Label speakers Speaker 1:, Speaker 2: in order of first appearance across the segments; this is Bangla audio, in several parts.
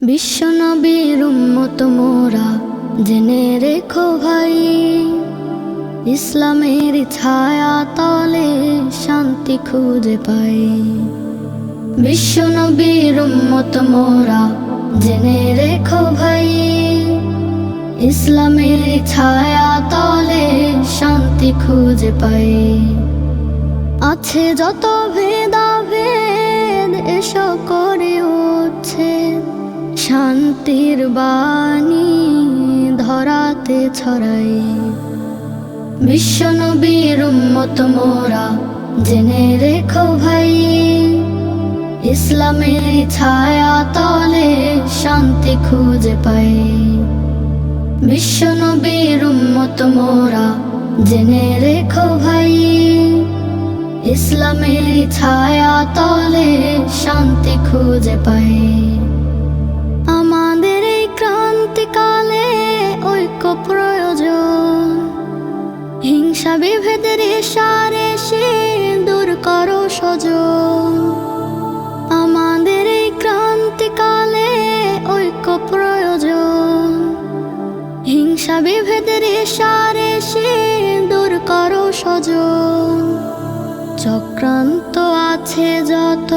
Speaker 1: বিশ্বনবীর উম্মত মোরা, জেনে রেখো ভাই। ইসলামের ছায়া তলে শান্তি খুঁজে পাই। বিশ্বনবীর উম্মত মোরা, জেনে রেখো ভাই। ইসলামের ছায়া তলে শান্তি খুঁজে পাই। আছে যত ভেদাভেদ এসো করে উঠছে শান্তির বাণী ধরাতে ছড়াই। বিশ্বনবীর উম্মত মোরা জেনে রেখো ভাই, ইসলামের ছায়া তলে শান্তি খুঁজে পাই। বিশ্বনবীর উম্মত মোরা জেনে রেখো ভাই, ইসলামের ছায়া তলে শান্তি খুঁজে পাই। আমাদের এই ক্রান্তিকালে ঐক্য প্রয়োজন। হিংসা বিভেদের সারে সে দূর করো সজন আমাদের এই ক্রান্তিকালে ঐক্য প্রয়োজন। হিংসা বিভেদের সারে সে দূর করো সজন চক্রান্ত আছে যত,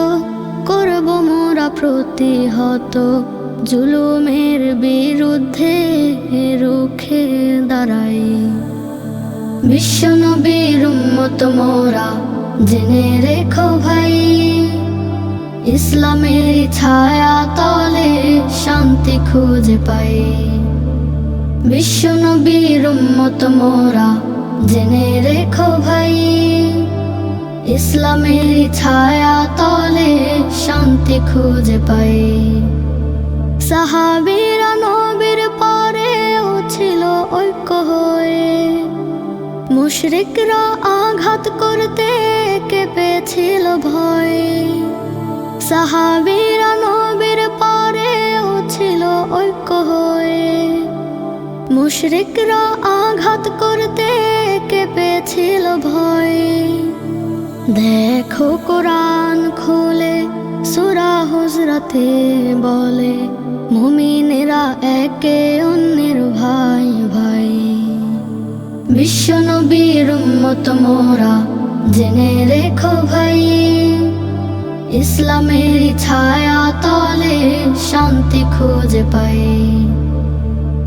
Speaker 1: করব মোরা প্রতিহত। জুলুমের বিরুদ্ধে রুখে দাঁড়াই। বিশ্বনবীর উম্মত মোরা জেনে রেখো ভাই, ইসলামের ছায়া তলে শান্তি খুঁজে পাই। বিশ্বনবীর উম্মত মোরা জেনে রেখো ভাই, ইসলামের ছায়া তলে শান্তি খুঁজে পাই। সাহাবীরা নবীর পরেও ছিল ঐক্য হয়ে। মুশরিকরা আঘাত করতে কেঁপেছিল ভয়। সাহাবীরা নবীর পরেও ছিল ঐক্য হয়ে। মুশরিকরা আঘাত করতে কেঁপেছিল ভয়। দেখো কোরআন খুলে সুরা হুজরাতে বলে, মুমিনেরা একে অন্যের ভাই ভাই। বিশ্বনবীর উম্মত মোরা, জেনে রেখো ভাই। ইসলামের ছায়া তলে শান্তি খুঁজে পাই।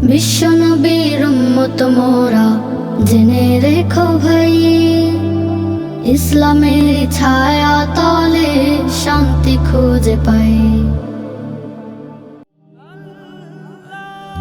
Speaker 1: বিশ্বনবীর উম্মত মোরা, জেনে রেখো ভাই। ইসলামের ছায়া